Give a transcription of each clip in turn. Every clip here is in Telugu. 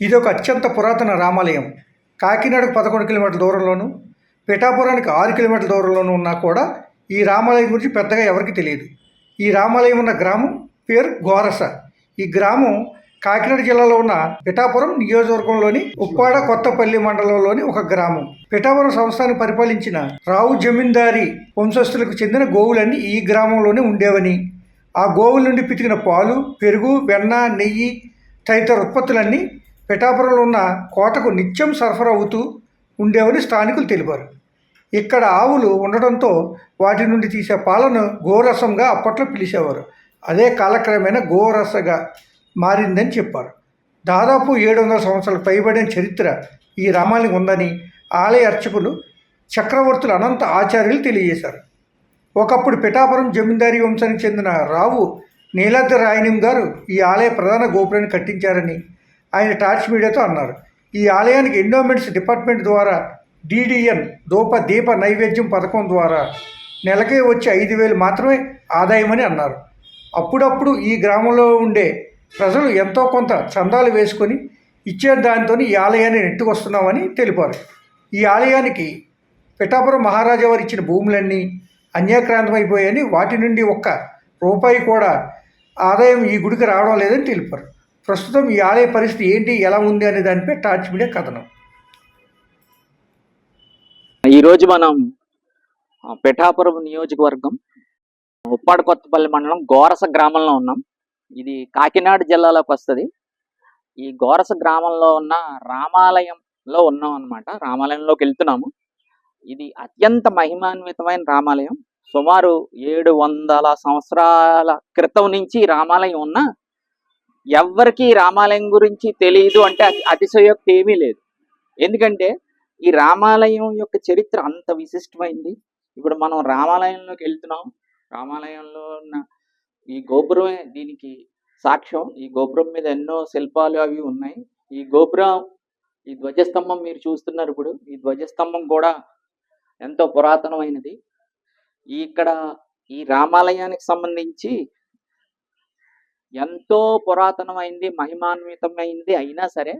ఇది ఒక అత్యంత పురాతన రామాలయం. కాకినాడకు పదకొండు కిలోమీటర్ల దూరంలోను పిఠాపురానికి ఆరు కిలోమీటర్ల దూరంలోనూ ఉన్నా కూడా ఈ రామాలయం గురించి పెద్దగా ఎవరికి తెలియదు. ఈ రామాలయం ఉన్న గ్రామం పేరు గోరస. ఈ గ్రామం కాకినాడ జిల్లాలో ఉన్న పిఠాపురం నియోజకవర్గంలోని ఉప్పాడ కొత్తపల్లి మండలంలోని ఒక గ్రామం. పిఠాపురం సంస్థాన్ని పరిపాలించిన రావు జమీందారి వంశస్థులకు చెందిన గోవులన్నీ ఈ గ్రామంలోనే ఉండేవని. ఆ గోవుల నుండి పితికిన పాలు పెరుగు వెన్న నెయ్యి తదితర ఉత్పత్తులన్నీ పిఠాపురంలో ఉన్న కోటకు నిత్యం సరఫరా అవుతూ ఉండేవని స్థానికులు తెలిపారు. ఇక్కడ ఆవులు ఉండడంతో వాటి నుండి తీసే పాలను గోరసంగా అప్పట్లో పిలిచేవారు. అదే కాలక్రమేణా గోరసగా మారిందని చెప్పారు. దాదాపు ఏడు వందల సంవత్సరాలు పైబడిన చరిత్ర ఈ రామాలయం ఉందని ఆలయ అర్చకులు చక్రవర్తులు అనంత ఆచార్యులు తెలియజేశారు. ఒకప్పుడు పిఠాపురం జమీందారీ వంశానికి చెందిన రావు నీలాద్రి రాయనిం గారు ఈ ఆలయ ప్రధాన గోపురాన్ని కట్టించారని ఆయన టార్చ్ మీడియాతో అన్నారు. ఈ ఆలయానికి ఎండోమెంట్స్ డిపార్ట్మెంట్ ద్వారా డిడిఎన్ దూప దీప నైవేద్యం పథకం ద్వారా నెలకే వచ్చే ఐదు వేలు మాత్రమే ఆదాయమని అన్నారు. అప్పుడప్పుడు ఈ గ్రామంలో ఉండే ప్రజలు ఎంతో కొంత చందాలు వేసుకొని ఇచ్చే దానితో ఈ ఆలయాన్ని నెట్టుకొస్తున్నామని తెలిపారు. ఈ ఆలయానికి పిఠాపురం మహారాజా వారు ఇచ్చిన భూములన్నీ అన్యాక్రాంతమైపోయాయని వాటి నుండి ఒక్క రూపాయి కూడా ఆదాయం ఈ గుడికి రావడం లేదని తెలిపారు. ప్రస్తుతం ఈ ఆలయ పరిస్థితి ఏంటి ఎలా ఉంది అనే దానిపై టార్చ్ మీడియా కథనం. ఈరోజు మనం పిఠాపురం నియోజకవర్గం ఉప్పాడ కొత్తపల్లి మండలం గోరస గ్రామంలో ఉన్నాం. ఇది కాకినాడ జిల్లాలోకి వస్తుంది. ఈ గోరస గ్రామంలో ఉన్న రామాలయంలో ఉన్నాం అన్నమాట. రామాలయంలోకి వెళ్తున్నాము. ఇది అత్యంత మహిమాన్వితమైన రామాలయం. సుమారు ఏడు వందల సంవత్సరాల క్రితం నుంచి రామాలయం ఉన్న ఎవ్వరికి రామాలయం గురించి తెలియదు అంటే అతిశయోక్తి ఏమీ లేదు. ఎందుకంటే ఈ రామాలయం యొక్క చరిత్ర అంత విశిష్టమైంది. ఇప్పుడు మనం రామాలయంలోకి వెళ్తున్నాం. రామాలయంలో ఉన్న ఈ గోపురమే దీనికి సాక్ష్యం. ఈ గోపురం మీద ఎన్నో శిల్పాలు అవి ఉన్నాయి. ఈ గోపురం ఈ ధ్వజస్తంభం మీరు చూస్తున్నారు ఇప్పుడు. ఈ ధ్వజస్తంభం కూడా ఎంతో పురాతనమైనది. ఇక్కడ ఈ రామాలయానికి సంబంధించి ఎంతో పురాతనమైంది మహిమాన్వితమైంది అయినా సరే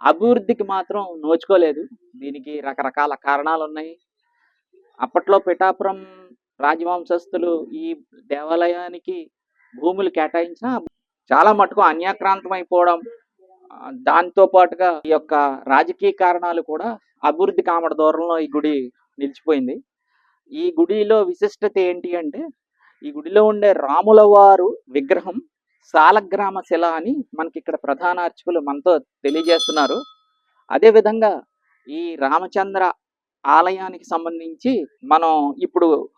అభివృద్ధికి మాత్రం నోచుకోలేదు. దీనికి రకరకాల కారణాలు ఉన్నాయి అప్పట్లో పిఠాపురం రాజవంశస్థులు ఈ దేవాలయానికి భూములు కేటాయించిన చాలా మటుకు అన్యాక్రాంతం అయిపోవడం దాంతో పాటుగా ఈ యొక్క రాజకీయ కారణాలు కూడా అభివృద్ధి కామడ దూరంలో ఈ గుడి నిలిచిపోయింది. ఈ గుడిలో విశిష్టత ఏంటి అంటే ఈ గుడిలో ఉండే రాముల వారు విగ్రహం సాలగ్రామ శిల అని మనకి ఇక్కడ ప్రధాన అర్చకులు మనతో తెలియజేస్తున్నారు. అదేవిధంగా ఈ రామచంద్ర ఆలయానికి సంబంధించి మనం ఇప్పుడు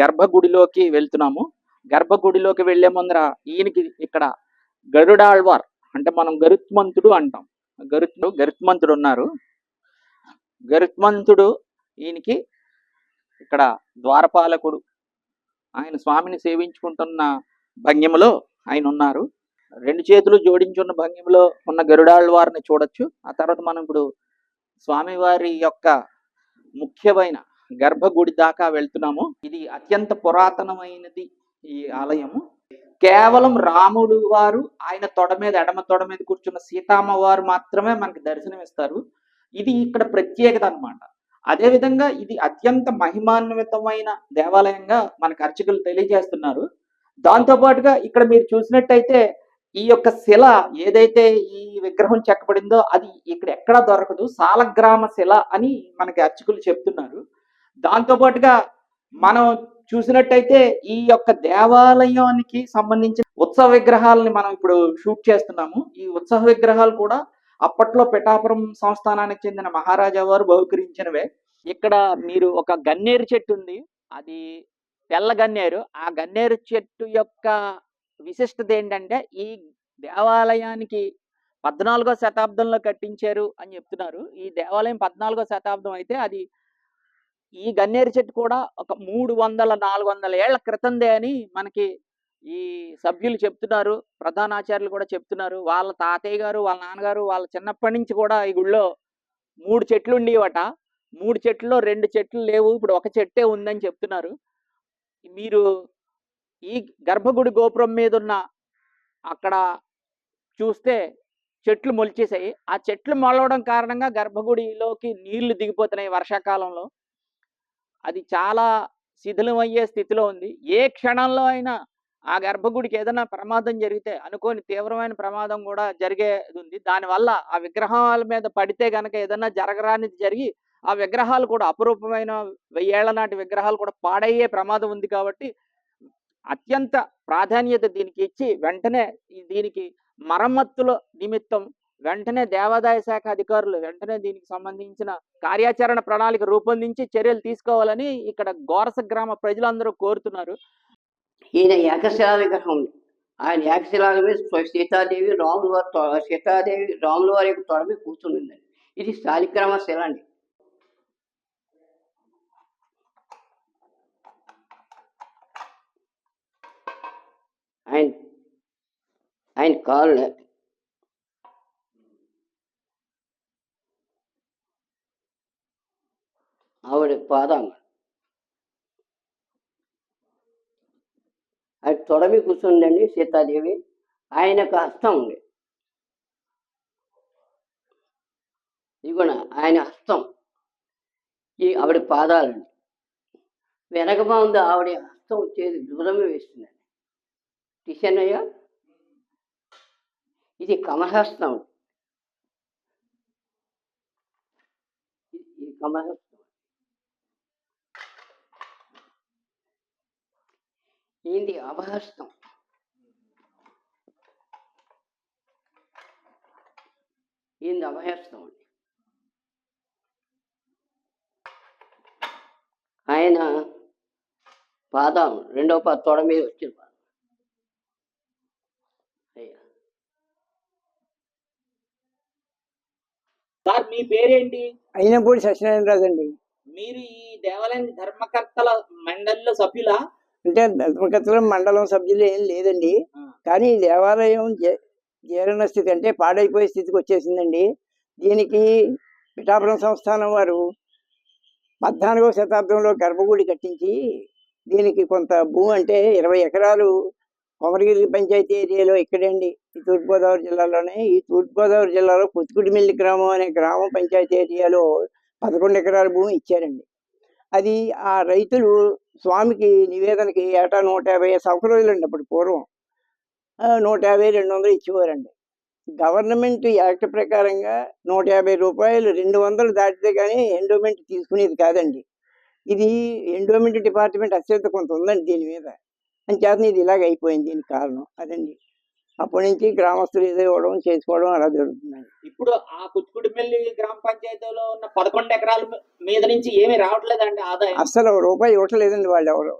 గర్భగుడిలోకి వెళ్తున్నాము. గర్భగుడిలోకి వెళ్ళే ముందర ఈయనకి ఇక్కడ గరుడాళ్వార్ అంటే మనం గరుత్మంతుడు అంటాం. గరుత్ముడు గరుత్మంతుడు ఉన్నారు. గరుత్మంతుడు ఈయనకి ఇక్కడ ద్వారపాలకుడు. ఆయన స్వామిని సేవించుకుంటున్న భంగిమలో ఆయన ఉన్నారు రెండు చేతులు జోడించున్న భంగిమలో ఉన్న గరుడాళ్వారిని చూడొచ్చు. ఆ తర్వాత మనం ఇప్పుడు స్వామివారి యొక్క ముఖ్యమైన గర్భగుడి దాకా వెళ్తున్నాము. ఇది అత్యంత పురాతనమైనది ఈ ఆలయము. కేవలం రాముడు వారు ఆయన తొడ మీద ఎడమ తొడ మీద కూర్చున్న సీతామ్మ వారు మాత్రమే మనకి దర్శనం ఇస్తారు ఇది ఇక్కడ ప్రత్యేకత అన్నమాట. అదే విధంగా ఇది అత్యంత మహిమాన్వితమైన దేవాలయంగా మనకు అర్చకులు తెలియజేస్తున్నారు. దాంతో పాటుగా ఇక్కడ మీరు చూసినట్టయితే ఈ యొక్క శిల ఏదైతే ఈ విగ్రహం చెక్కబడిందో అది ఇక్కడ ఎక్కడా దొరకదు. సాలగ్రామ శిల అని మనకి అర్చకులు చెప్తున్నారు. దాంతో పాటుగా మనం చూసినట్టయితే ఈ యొక్క దేవాలయానికి సంబంధించిన ఉత్సవ విగ్రహాలని మనం ఇప్పుడు షూట్ చేస్తున్నాము. ఈ ఉత్సవ విగ్రహాలు కూడా అప్పట్లో పిఠాపురం సంస్థానానికి చెందిన మహారాజా వారు బహుకరించినవే. ఇక్కడ మీరు ఒక గన్నేరు చెట్టు ఉంది. అది తెల్ల గన్నేరు. ఆ గన్నేరు చెట్టు యొక్క విశిష్టత ఏంటంటే ఈ దేవాలయానికి పద్నాలుగో శతాబ్దంలో కట్టించారు అని చెప్తున్నారు. ఈ దేవాలయం పద్నాలుగో శతాబ్దం అయితే అది ఈ గన్నేరు చెట్టు కూడా ఒక మూడు వందల నాలుగు వందల ఏళ్ళ క్రితందే అని మనకి ఈ సభ్యులు చెప్తున్నారు. ప్రధానాచార్యులు కూడా చెప్తున్నారు. వాళ్ళ తాతయ్య గారు వాళ్ళ నాన్నగారు వాళ్ళ చిన్నప్పటి నుంచి కూడా ఈ గుళ్ళో మూడు చెట్లు ఉండేవట. మూడు చెట్లలో రెండు చెట్లు లేవు. ఇప్పుడు ఒక చెట్టే ఉందని చెప్తున్నారు. మీరు ఈ గర్భగుడి గోపురం మీద ఉన్న అక్కడ చూస్తే చెట్లు మొలిచేసాయి ఆ చెట్లు మొలవడం కారణంగా గర్భగుడిలోకి నీళ్ళు దిగిపోతున్నాయి వర్షాకాలంలో. అది చాలా శిథిలమయ్యే స్థితిలో ఉంది. ఏ క్షణంలో అయినా ఆ గర్భగుడికి ఏదైనా ప్రమాదం జరిగితే అనుకోని తీవ్రమైన ప్రమాదం కూడా జరిగేది ఉంది. దానివల్ల ఆ విగ్రహాల మీద పడితే గనక ఏదైనా జరగరానిది జరిగి ఆ విగ్రహాలు కూడా అపురూపమైన వెయ్యేళ్ళ నాటి విగ్రహాలు కూడా పాడయ్యే ప్రమాదం ఉంది కాబట్టి అత్యంత ప్రాధాన్యత దీనికి ఇచ్చి వెంటనే దీనికి మరమ్మతుల నిమిత్తం వెంటనే దేవాదాయ శాఖ అధికారులు వెంటనే దీనికి సంబంధించిన కార్యాచరణ ప్రణాళిక రూపొందించి చర్యలు తీసుకోవాలని ఇక్కడ గోరస గ్రామ ప్రజలందరూ కోరుతున్నారు. ఈయన ఏకశిలా విగ్రహం ఆయన ఏకశిలా మీద సీతాదేవి రాముల వారి సీతాదేవి రాముల వారి యొక్క తొడ మీద ఇది శాలిగ్రామ శిల అండి. ఆయన ఆయన కాళ్ళు. ఆవిడ పాదాంగ. అది తొడమి కూర్చుందండి సీతాదేవి. ఆయనకు హస్తం ఉంది. ఇదిగోన ఆయన హస్తం ఈ ఆవిడ పాదాలండి. వెనక బాగుంది ఆవిడ హస్తం చేతి దూరమే వేస్తుందండి టిషన్ ఇది కమలహస్తం. ఇది- ఇది కమలహస్తం. ఏంది అభహస్తం? ఏంది అభహస్తం అండి? ఆయన పాదం రెండో పా తొడ మీద వచ్చిన పాదం అయ్యా సార్ మీ పేరేంటి? అయినపూడి సత్యనారాయణరాజు అండి మీరు ఈ దేవాలయం ధర్మకర్తల మండలిలో సభ్యులా? అంటే ధర్మకర్తల మండలం సభ్యులు ఏం లేదండి. కానీ ఈ దేవాలయం జీర్ణ స్థితి అంటే పాడైపోయే స్థితికి వచ్చేసిందండి. దీనికి పిఠాపురం సంస్థానం వారు పద్నాలుగవ శతాబ్దంలో గర్భగుడి కట్టించి దీనికి కొంత భూమి అంటే ఇరవై ఎకరాలు కొమరగిరి పంచాయతీ ఏరియాలో ఇక్కడండి. ఈ తూర్పుగోదావరి జిల్లాలోనే. ఈ తూర్పుగోదావరి జిల్లాలో పుత్తుకుడిమిల్లి గ్రామం అనే గ్రామ పంచాయతీ ఏరియాలో పదకొండు ఎకరాల భూమి ఇచ్చారండి. అది ఆ రైతులు స్వామికి నివేదనకి ఏటా నూట యాభై సౌకర్యాలు రోజులండి అప్పుడు పూర్వం. నూట యాభై రెండు వందలు ఇచ్చేవారండి. గవర్నమెంట్ యాక్ట్ ప్రకారంగా నూట యాభై రూపాయలు రెండు వందలు దాటితే కానీ ఎండోమెంట్ తీసుకునేది కాదండి. ఇది ఎండోమెంట్ డిపార్ట్మెంట్ అత్యంత కొంత ఉందండి దీని మీద. అని చేత ఇది ఇలాగ అయిపోయింది దీనికి కారణం. అదండి. అప్పటి నుంచి గ్రామస్తులు ఏదో ఇవ్వడం చేసుకోవడం అలా జరుగుతుందండి ఇప్పుడు ఆ కుచ్చుకుడిపల్లి గ్రామ పంచాయతీలో ఉన్న పదకొండు ఎకరాల మీద నుంచి ఏమీ రావట్లేదండి ఆదాయం. అస్సలు ఒక రూపాయి ఇవ్వట్లేదండి వాళ్ళు ఎవరు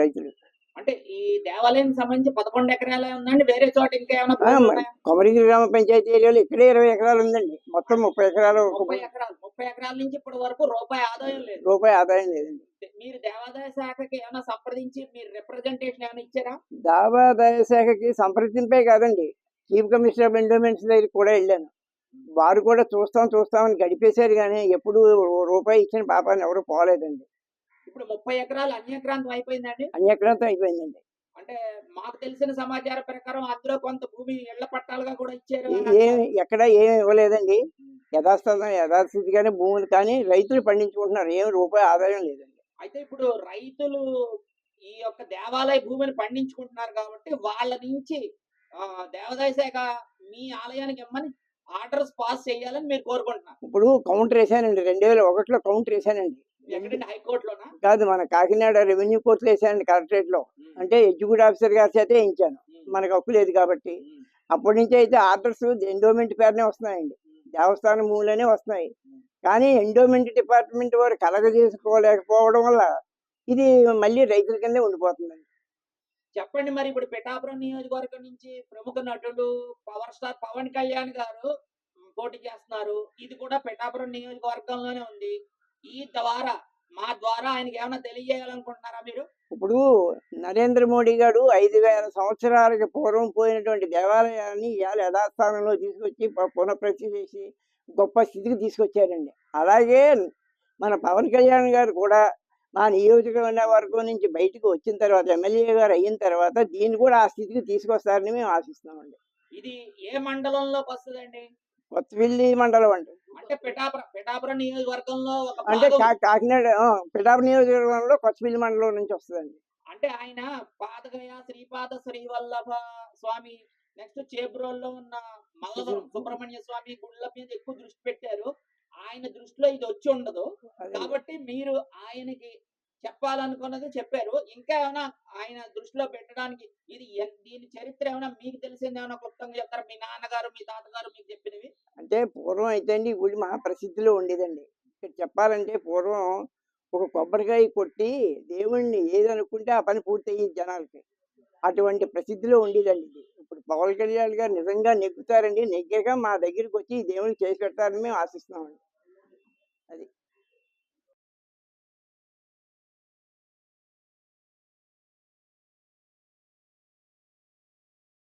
రైతులు. అంటే ఈ దేవాలయం సంబంధించి పదకొండు ఎకరాలే ఉందండి వేరే చోట ఇంకా ఏమైనా? కొమరగిరి గ్రామ పంచాయతీ ఏరియాలో ఇక్కడే ఇరవై ఎకరాలు ఉందండి. మొత్తం ముప్పై ఎకరాలు ముప్పై ఎకరాలు ముప్పై ఎకరాల నుంచి ఇప్పటి వరకు రూపాయి ఆదాయం లేదు. రూపాయి ఆదాయం లేదండి. మీరు దేవాదాయ శాఖకి ఏమైనా సంప్రదించి మీరు రిప్రజెంటేషన్ ఏమైనా ఇచ్చారా? దేవాదాయ శాఖకి సంప్రదింపే కాదండి. చీఫ్ కమిషనర్ ఆఫ్ ఎండోమెంట్స్ దగ్గరికి కూడా వెళ్ళాను. వారు కూడా చూస్తాం చూస్తామని గడిపేశారు కానీ ఎప్పుడు రూపాయి ఇచ్చిన పాపాన్ని ఎవరు పోలేదండి. ఇప్పుడు ముప్పై ఎకరాలు అన్యక్రాంతం అయిపోయిందండి? అన్యక్రాంతం అయిపోయిందండి. అంటే మాకు తెలిసిన సమాచారం ప్రకారం అందులో కొంత భూమి ఇళ్ళ పట్టాలుగా కూడా ఇచ్చారు ఏమి ఎక్కడ ఏమి ఇవ్వలేదండి. యథాస్థానం యథాస్థితిగానే భూములు కానీ రైతులు పండించుకుంటున్నారు. ఏమి రూపాయి ఆదాయం లేదండి. అయితే ఇప్పుడు రైతులు ఈ యొక్క దేవాలయ భూమిని పండించుకుంటున్నారు కాబట్టి వాళ్ళ నుంచి దేవాదాయ శాఖ మీ ఆలయానికి ఇమ్మని ఆర్డర్స్ పాస్ చేయాలని మీరు కోరుకుంటున్నారు. ఇప్పుడు కౌంటర్ వేసానండి. రెండు వేల ఒకటిలో కౌంటర్ వేసానండి. కాదు మన కాకినాడ రెవెన్యూ కోర్టులో వేసానండి కలెక్టరేట్లో అంటే ఎగ్జిక్యూటివ్ ఆఫీసర్ గారి చేతే వేయించాను. మనకు హక్కు లేదు కాబట్టి. అప్పటి నుంచి అయితే ఆర్డర్స్ ఎండోమెంట్ పేరునే వస్తున్నాయండి. దేవస్థానం మూలనే వస్తున్నాయి. కానీ ఎండోమెంట్ డిపార్ట్మెంట్ వారు కలగజేసుకోలేకపోవడం వల్ల ఇది మళ్ళీ రైతుల కిందే ఉండిపోతుందండి. చెప్పండి మరి ఇప్పుడు పిఠాపురం నియోజకవర్గం నుంచి ప్రముఖ నటుడు పవర్ స్టార్ పవన్ కళ్యాణ్ గారు పోటీ చేస్తున్నారు. ఇది కూడా పిఠాపురం నియోజకవర్గంలోనే ఉంది. ఈ ద్వారా మా ద్వారా ఆయనకి ఏమైనా తెలియజేయాలనుకుంటున్నారా మీరు? ఇప్పుడు నరేంద్ర మోడీ గారు ఐదు వేల సంవత్సరాలకి పూర్వం పోయినటువంటి దేవాలయాన్ని ఇవాళ యథాస్థానంలో తీసుకొచ్చి ప- పునఃప్రతిష్ఠ చేసి గొప్ప స్థితికి తీసుకొచ్చారండి. అలాగే మన పవన్ కళ్యాణ్ గారు కూడా మా నియోజకవర్గం నుంచి బయటకు వచ్చిన తర్వాత ఎమ్మెల్యే గారు అయిన తర్వాత దీన్ని కూడా ఆ స్థితికి తీసుకొస్తారని మేము ఆశిస్తున్నామండి. ఇది ఏ మండలంలోకి వస్తుందండి? కొత్తపల్లి మండలం అండి. అంటే పిఠాపురం పిఠాపురం నియోజకవర్గంలో ఒక అంటే కాకినాడ పిఠాపురం నియోజకవర్గంలో కొత్తపల్లి మండలం నుంచి వస్తుందండి. అంటే ఆయన పాదగయ శ్రీపాద శ్రీవల్లభ స్వామి నెక్స్ట్ చేబ్రోల్లో ఉన్న మల్లవరం సుబ్రహ్మణ్య స్వామి గుళ్ళ మీద ఎక్కువ దృష్టి పెట్టారు. ఆయన దృష్టిలో ఇది వచ్చి ఉండదు. కాబట్టి మీరు ఆయనకి చెప్పాలనుకున్నది చెప్పారు. ఇంకా ఏమైనా ఆయన దృష్టిలో పెట్టడానికి ఇది దీని చరిత్ర ఏమైనా మీకు తెలిసింది ఏమైనా క్లుప్తంగా చెప్తారా? మీ నాన్నగారు మీ తాతగారు మీకు చెప్పినవి? అంటే పూర్వం అయితే అండి ఈ గుడి మహాప్రసిద్ధిలో ఉండేదండి. ఇక్కడ చెప్పాలంటే పూర్వం ఒక కొబ్బరికాయ కొట్టి దేవుణ్ణి ఏదనుకుంటే ఆ పని పూర్తయ్యి జనాలకి. అటువంటి ప్రసిద్ధిలో ఉండేదండి ఇది. ఇప్పుడు పవన్ కళ్యాణ్ గారు నిజంగా నెగ్గుతారండి. నెగ్గాక మా దగ్గరికి వచ్చి ఈ దేవునికి చేసి పెడతారని మేము ఆశిస్తున్నామండి. అది